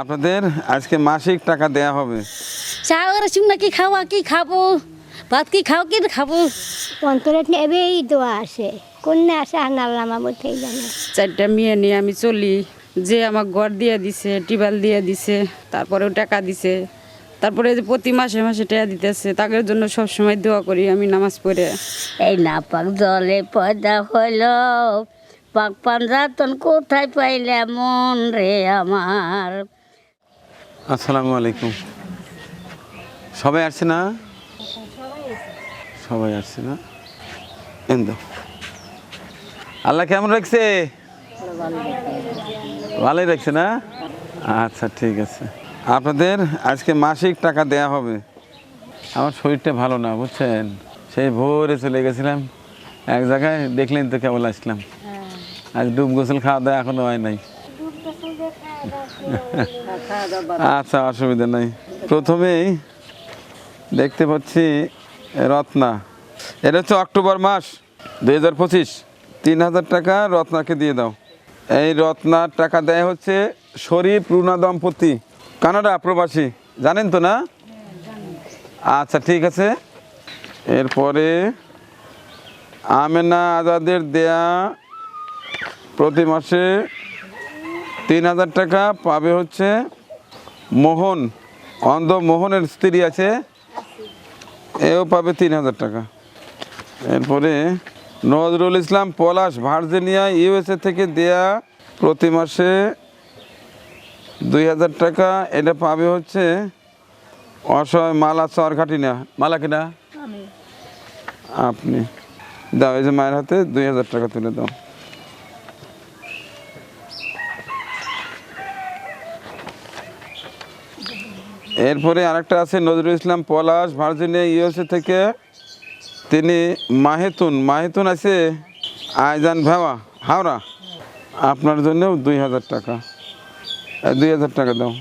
আপনাদের আজকে মাসিক টাকা দেয়া হবে। চাওয়ার শুকনা কি খাওয়া কি খাব? ভাত কি খাও কি খাব? অন্তরে নেবেই দোয়া আসে। কন্যা আসে আর নাল্লাম আমার থেকে জানে চারটা মেয়ে নিয়ে আমি চলি। যে আমার ঘর দিয়ে দিছে টিবাল দিয়ে দিছে তারপরেও টাকা দিছে। তারপরে যে প্রতি মাসে মাসে টাকা দিতেছে তাদের জন্য সব সময় দোয়া করি আমি নামাজ পড়ে। এই না পাক জলে পয়দা হইল। পাক পাঞ্জাতন কোথায় পাইলে মন রে আমার? আসসালামু আলাইকুম। সবাই আসছে না? সবাই আসছে না? এন্দো আল্লাহ কেমন রাখছে? ভালোই রাখছে না? আচ্ছা ঠিক আছে। আপনাদের আজকে মাসিক টাকা দেয়া হবে। আমার শরীরটা ভালো না বুঝছেন? সেই ভোরে চলে গেছিলাম। এক জায়গায় দেখলেন তো কেবল আসলাম। আজ ডুব গোসল খাওয়া দাওয়া এখনও হয় নাই। আচ্ছা অসুবিধা নাই। প্রথমেই দেখতে পাচ্ছি রত্না। এটা হচ্ছে অক্টোবর মাস, দুই হাজার পঁচিশ। তিন হাজার টাকা রত্নাকে দিয়ে দাও। এই রত্নার টাকা দেয় হচ্ছে শরীফ রুনা দম্পতি, কানাডা প্রবাসী। জানেন তো না? আচ্ছা ঠিক আছে। এরপরে আমেনা আজাদের দেয়া প্রতি মাসে তিন হাজার টাকা পাবে হচ্ছে মোহন। অন্ধ মোহনের স্ত্রী আছে এও পাবে তিন হাজার টাকা। এরপরে নজরুল ইসলাম পলাশ ভার্জিনিয়া ইউএসএ থেকে দেয়া প্রতি মাসে দুই হাজার টাকা। এটা পাবে হচ্ছে অসহায় মালা চরঘাটি না মালা কিনা? আপনি দাও এই যে মায়ের হাতে দুই হাজার টাকা তুলে দাও। এরপরে আরেকটা আছে, নজরুল ইসলাম পলাশ, ভার্জিনিয়া, ইউএসএ থেকে তিনি মাহেতুন। মাহেতুন আছে আয়জান ভেওয়া, হাওড়া। আপনার জন্যও দুই হাজার টাকা। দুই হাজার টাকা দাও।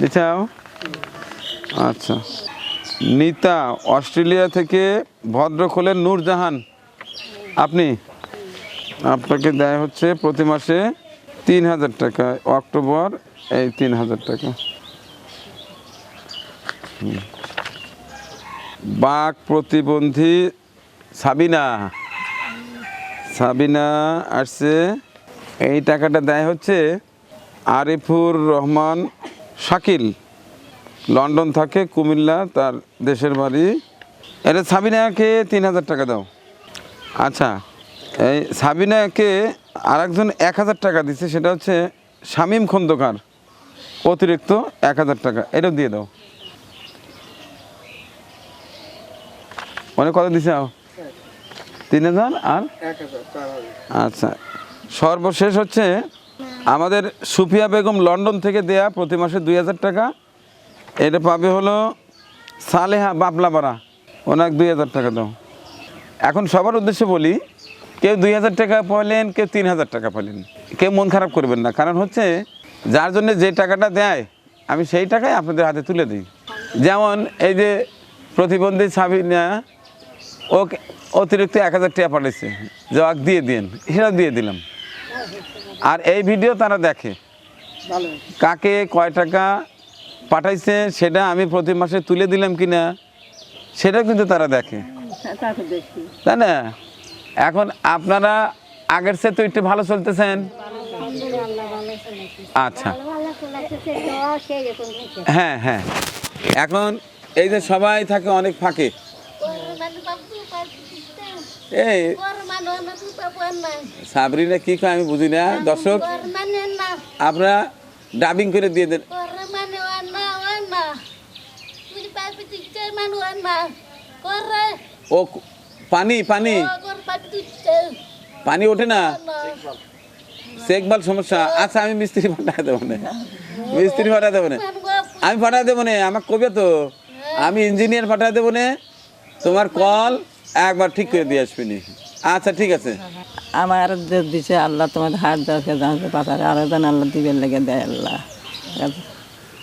দিচ্ছাও আচ্ছা। নিতা, অস্ট্রেলিয়া থেকে ভদ্রখোলের নূরজাহান। আপনি? আপনাকে দেয় হচ্ছে প্রতি মাসে তিন হাজার টাকা, অক্টোবর এই তিন হাজার টাকা। বাক প্রতিবন্ধী সাবিনা। সাবিনা আসছে। এই টাকাটা দেয় হচ্ছে আরিফুর রহমান শাকিল। লন্ডন থাকে, কুমিল্লা, তার দেশের বাড়ি। এটা সাবিনাকে তিন হাজার টাকা দাও। আচ্ছা এই সাবিনাকে আরেকজন এক হাজার টাকা দিচ্ছে, সেটা হচ্ছে শামীম খন্দকার। অতিরিক্ত এক হাজার টাকা, এটাও দিয়ে দাও। মানে কত দিছে তিন হাজার আর? আচ্ছা। সর্বশেষ হচ্ছে, আমাদের সুফিয়া বেগম লন্ডন থেকে দেয়া প্রতি মাসে দুই হাজার টাকা। এটা পাবে হলো সালেহা বাবলাপাড়া ওনাকে দুই হাজার টাকা দাও। এখন সবার উদ্দেশ্যে বলি, কেউ দুই হাজার টাকা পেলেন কেউ তিন হাজার টাকা পাইলেন। কেউ মন খারাপ করবেন না। কারণ হচ্ছে, যার জন্য যে টাকাটা দেয়, আমি সেই টাকাই আপনাদের হাতে তুলে দিই। যেমন এই যে প্রতিবন্ধী সাবিনা ওকে অতিরিক্ত এক হাজার টাকা পাঠিয়েছে। জবাক দিয়ে দিন সেটা দিয়ে দিলাম। আর এই ভিডিও তারা দেখে। কাকে কয় টাকা পাঠাইছে সেটা আমি প্রতি মাসে তুলে দিলাম কিনা সেটা কিন্তু তারা দেখে। তাই না? এখন আপনারা আগের সে তো একটু ভালো চলতেছেন। আচ্ছা। হ্যাঁ হ্যাঁ। এখন এই যে সবাই থাকে অনেক ফাঁকে। এই সাবরিনা কি কয় আমি বুঝি না। দর্শক আপনারা ডাবিং করে দিয়ে দেন। ও পানি পানি। পানি ওঠে না। চেকবাল সমস্যা। আচ্ছা আমি মিস্ত্রি পাঠা দেবো না। মিস্ত্রি পাঠা দেবো না। আমি পাঠা দেবো না আমাকে কবে তো। আমি ইঞ্জিনিয়ার পাঠা দেবো না। তোমার কল একবার ঠিক করে দিয়ে আসবি আচ্ছা ঠিক আছে। আমার দিছে আল্লাহ তোমার হাত দেওয়াকে জানতে পাঠারে আরও যেন আল্লাহ দিবেন লেগে দেয় আল্লাহ।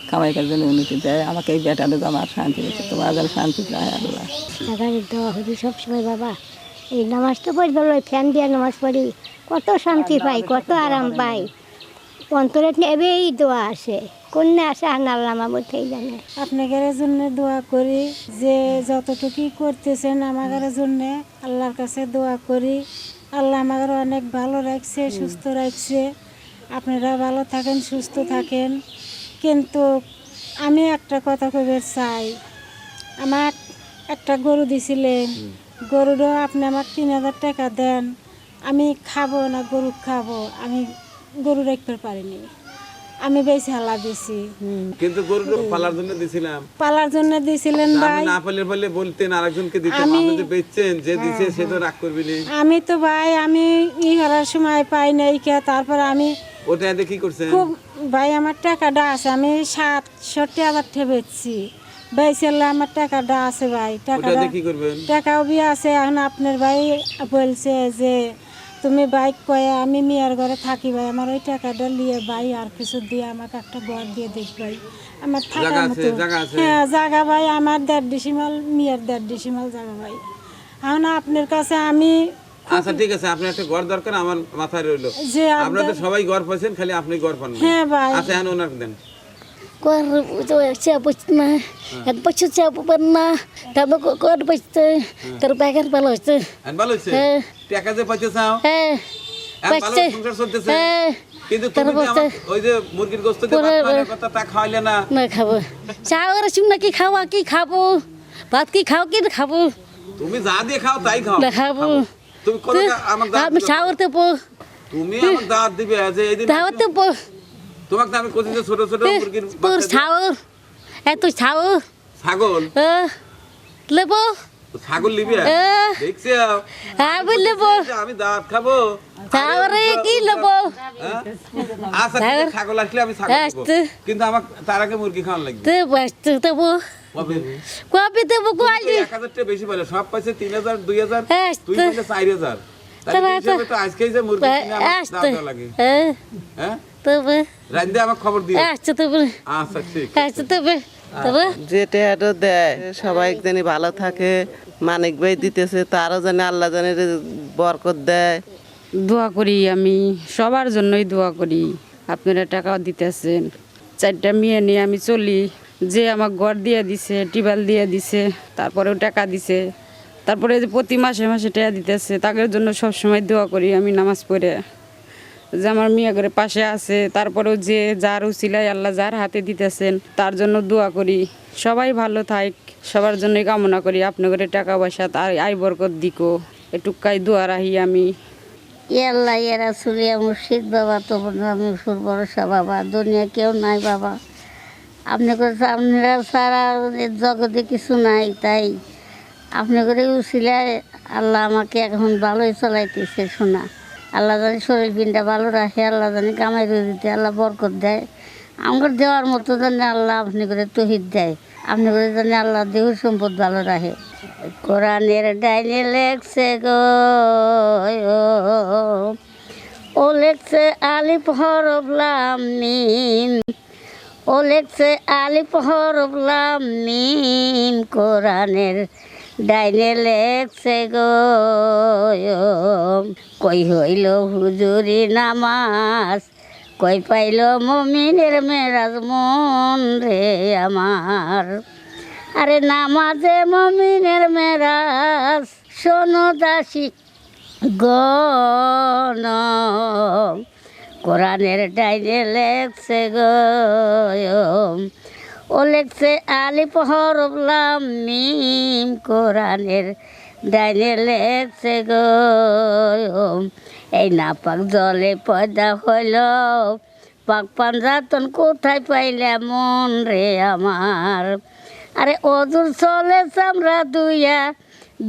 কামাই কাজ জন্য উন্নতি দেয়। আমাকে এই বেটারে আমার শান্তি দিচ্ছে তোমার যেন শান্তি দেয় আল্লাহ। হবি সবসময় বাবা। এই নামাজ তো পড়ি ফ্যান দিয়ে নামাজ পড়ি কত শান্তি পাই কত আরাম পাই। অন্তরে এবেই দোয়া আসে। কোনে আসে আনার নামা মতেই জানে। আপনাদের জন্য দোয়া করি যে যতটুকুই করতেছেন আমাদের জন্য আল্লাহর কাছে দোয়া করি। আল্লাহ আমাদের অনেক ভালো রাখছে সুস্থ রাখছে। আপনারা ভালো থাকেন সুস্থ থাকেন। কিন্তু আমি একটা কথা কবে চাই। আমার একটা গরু দিছিলেন। গরুরও আপনি আমার তিন হাজার টাকা দেন। আমি খাব না গরু খাব। আমি গরু রাখতে পারিনি। আমি বেশি হালা দিছি। কিন্তু গরুটা পালার জন্য দিছিলাম। পালার জন্য দিছিলেন ভাই। না পারলে বললে বলতেন আরেকজনকে দিতেন আপনি যে বেচছেন যে দিছে সে তো রাগ করবি নি আমি তো ভাই আমি ই করার সময় পাই নাই কে তারপর আমি ওটা এতে কি করছেন? খুব ভাই আমার টাকাটা আছে। আমি সাতশো টাকা ঠেবেছি বেচলে আমার টাকাটা আছে ভাই। টাকাটা কি করবেন? টাকাও বি আছে। এখন আপনার ভাই বলছে যে তুমি বাইক কয়ে আমি মিয়ার ঘরে থাকি ভাই আমার ওই টাকাটা নিয়ে ভাই আর কিছু দিয়ে আমাকে একটা ঘর দিয়ে দেখ ভাই। আমার থাকার মতো। হ্যাঁ জায়গা ভাই আমার দেড় ডিসিমাল মিয়ার দেড় ডিসিমাল জায়গা ভাই। এখন আপনার কাছে আমি আচ্ছা ঠিক আছে আপনার একটা ঘর দরকার আমার মাথায় রইল। তো সবাই ঘর পাইছেন খালি আপনি ঘর পান হ্যাঁ ভাই। আচ্ছা এখন ওনাকে দেন। যে আমার ওই যে মুরগির গোস্ত দিয়ে ভাত খাওয়ানোর কথা তা খাওয়াইলে না খাব চাওয়ার শুনে কি খাওয়া কি খাব ভাত কি খাও কি খাব তুমি যা দিয়ে খাও তাই খাও না খাব তুমি আমি? চাওয়ার দেবো তুমি আমার দাওয়াত দিবে দাওয়ার দেবো তোমাকে তো আমি যে ছোট ছোট মুরগির তোর। ছাওর এত ছাওর ছাগল। লেবো। ছাগল নিবি। দেখছি। আমি লেবো। আমি দাওয়াত খাব। চাওয়ারে কি লেবো? হ্যাঁ? আচ্ছা ছাগল আসলে আমি ছাগল হ্যাঁ, কিন্তু আমার তার আগে মুরগি খাওয়ান লাগবে। দেবো আসতে দেবো। কবে? দেবো কোয়ালি এক হাজার টাকা বেশি পাইলে সব পাইছে তিন হাজার দুই হাজার হ্যাঁ, তুই চার হাজার। আজকেই যে মুরগি লাগে। হ্যাঁ। হ্যাঁ? তবে রান্দে আমার খবর দিও আসতে দেবো আচ্ছা ঠিক আসতে দেবে তবে যে টেহাটো দেয় সবাই জানি ভালো থাকে মানিক ভাই দিতেছে তারও জানি আল্লাহ জানি বরকত দেয়। দোয়া করি আমি সবার জন্যই দোয়া করি। আপনারা টাকাও দিতেছেন। চারটা মেয়ে নিয়ে আমি চলি। যে আমার ঘর দিয়ে দিছে টিবাল দিয়ে দিছে তারপরেও টাকা দিছে। তারপরে যে প্রতি মাসে মাসে টাকা দিতেছে তাদের জন্য সবসময় দোয়া করি আমি নামাজ পড়ে। যে আমার মেয়ে করে পাশে আছে, তারপরেও যে যার উচিলায় আল্লাহ যার হাতে দিতেছেন, তার জন্য দোয়া করি। সবাই ভালো থাক, সবার জন্যই কামনা করি। আপনি করে টাকা পয়সা তার আই বরকত দিকো। এটুকাই দোয়া রাহি আমি। ইয়াল্লা ইয়ারা সুরিয়া মুর্শিদ বাবা তোমার নামে সুর ভরসা বাবা। দুনিয়া কেউ নাই বাবা। আপনি করে আপনারা সারা জগতে কিছু নাই, তাই আপনি করে উচিলায় আল্লাহ আমাকে এখন ভালোই চলাইতেছে, শোনা। আল্লাহ জানি শরীর পিনটা ভালো রাখে, আল্লাহ জানি কামাই করে দিতে, আল্লাহ বরকত দেয়। আমার দেওয়ার মতো জানি আল্লাহ আপনি করে তহিদ দেয়। আপনি করে জানি আল্লাহ দেহ সম্পদ ভালো রাখে। কোরআনের ডাইনে লেখছে গো, ও লেখছে আলিফ হরফ মিম, ও লেখছে আলিফ হরফ মিম, কোরআনের ডাইনে লেখছে গো, কই হইল হুজুরি নামাজ? কই পাইল মমিনের মেরাজ মন রে আমার? আরে নামাজে মমিনের মেরাজ, শোনো দাসী গণ। কোরআনের ডাইনে লেখছে গো ও লেখছে আলিফ হরফলাম মিম কোরআনের ডাইনে লেখছে গো। এই নাপাক জলে পয়দা হইল, পাক পাঞ্জাতন কোথায় পাইলে মন রে আমার? আরে অদূর চলে চামড়া দুইয়া,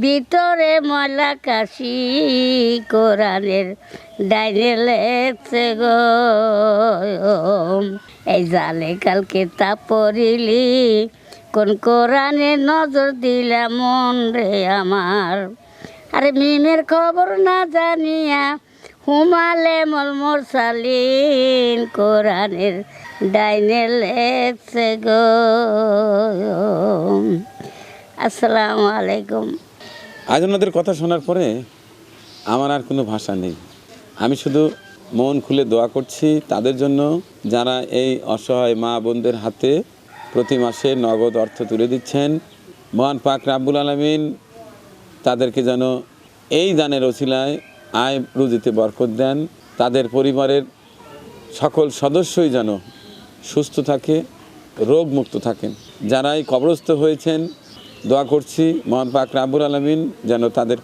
ভিতরে ময়লা কাশি, কোরআনের ডাইনে লেখছে গো। এই জালে কালকে তা পড়িলি। কোন কোরআনে নজর দিলা মন রে আমার। আরে মিমের খবর না জানিয়া হুমালে মলমর সালিন কোরআনের ডাইনে লেখছে গো। আসসালামু আলাইকুম। আজ ওনাদের কথা শোনার পরে আমার আর কোনো ভাষা নেই। আমি শুধু মন খুলে দোয়া করছি তাদের জন্য যারা এই অসহায় মা বোনদের হাতে প্রতি মাসে নগদ অর্থ তুলে দিচ্ছেন। মহান পাক রাব্বুল আলমিন তাদেরকে যেন এই দানের ওসিলায় আয় রুজিতে বরকত দেন। তাদের পরিবারের সকল সদস্যই যেন সুস্থ থাকে, রোগমুক্ত থাকেন। যারাই কবরস্থ হয়েছেন, দোয়া করছি মহান পাক রাব্বুল আলমিন যেন তাদের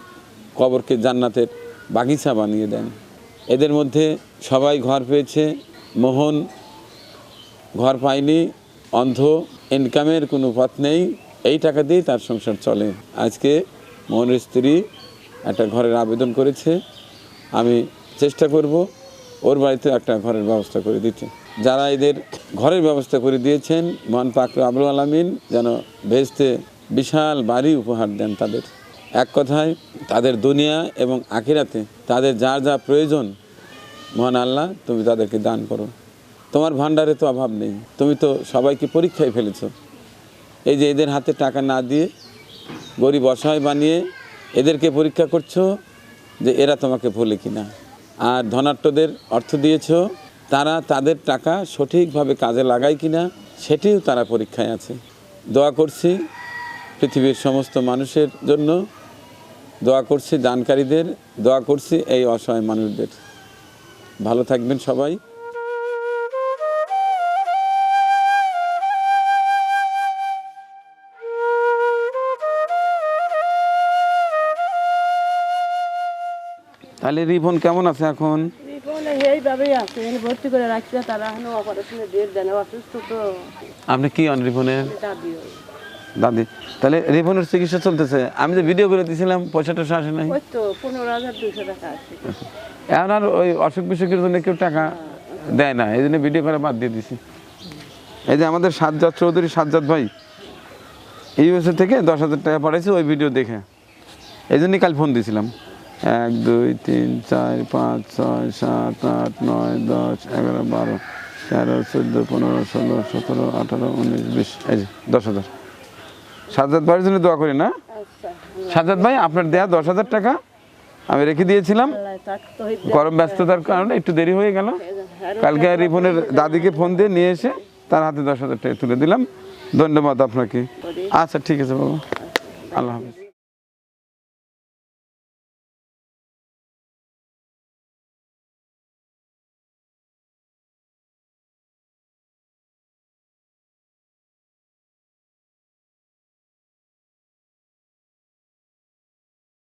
কবরকে জান্নাতের বাগিচা বানিয়ে দেন। এদের মধ্যে সবাই ঘর পেয়েছে। মোহন ঘর পায়নি, অন্ধ ইনকামের কোনো পথ নেই। এই টাকা দিয়েই তার সংসার চলে। আজকে মোহনের স্ত্রী একটা ঘরের আবেদন করেছে। আমি চেষ্টা করব ওর বাড়িতে একটা ঘরের ব্যবস্থা করে দিতে। যারা এদের ঘরের ব্যবস্থা করে দিয়েছেন, মহান পাকর আবুল আলমিন যেন ভেস্তে বিশাল বাড়ি উপহার দেন তাদের। এক কথায় তাদের দুনিয়া এবং আখিরাতে তাদের যার যা প্রয়োজন, মহান আল্লাহ, তুমি তাদেরকে দান করো। তোমার ভাণ্ডারে তো অভাব নেই। তুমি তো সবাইকে পরীক্ষায় ফেলেছ। এই যে এদের হাতে টাকা না দিয়ে গরিব অসহায় বানিয়ে এদেরকে পরীক্ষা করছ যে এরা তোমাকে ভুলে কিনা। আর ধনাট্যদের অর্থ দিয়েছ, তারা তাদের টাকা সঠিকভাবে কাজে লাগায় কিনা, সেটিও তারা পরীক্ষায় আছে। দোয়া করছি পৃথিবীর সমস্ত মানুষের জন্য দোয়া করছি দানকারীদের দোয়া করছি এই অসহায় মানুষদের। ভালো থাকবেন সবাই। তাহলে রিপন কেমন আছে এখন? এইভাবেই আছে ভর্তি করে রাখছে তারা এখনও অপারেশনের ডেট দেন অসুস্থ তো। আপনি কি দাবি দাদি তাহলে রিপনের চিকিৎসা চলতেছে। আমি যে ভিডিও করে দিয়েছিলাম পয়সা টয়সা আসে নাই। এখন আর ওই অসুখ বিসুখের জন্য কেউ টাকা দেয় না এই জন্য ভিডিও করে বাদ দিয়ে দিছি। এই যে আমাদের সাজ্জাদ চৌধুরী সাজ্জাদ ভাই ইউএসএ থেকে দশ হাজার টাকা পাঠাইছে ওই ভিডিও দেখে। এই জন্যই কাল ফোন দিয়েছিলাম এক দুই তিন চার পাঁচ ছয় সাত আট নয় দশ এগারো বারো তেরো চোদ্দ পনেরো ষোলো সতেরো আঠারো উনিশ বিশ এই যে দশ হাজার। সাজ্জাদ ভাইয়ের জন্য দোয়া করি না? সাজাদ ভাই আপনার দেয়া দশ হাজার টাকা আমি রেখে দিয়েছিলাম। গরম ব্যস্ততার কারণে একটু দেরি হয়ে গেল। কালকে রিপনের দাদিকে ফোন দিয়ে নিয়ে এসে তার হাতে দশ হাজার টাকা তুলে দিলাম। ধন্যবাদ আপনাকে। আচ্ছা ঠিক আছে বাবা। আল্লাহ হাফিজ।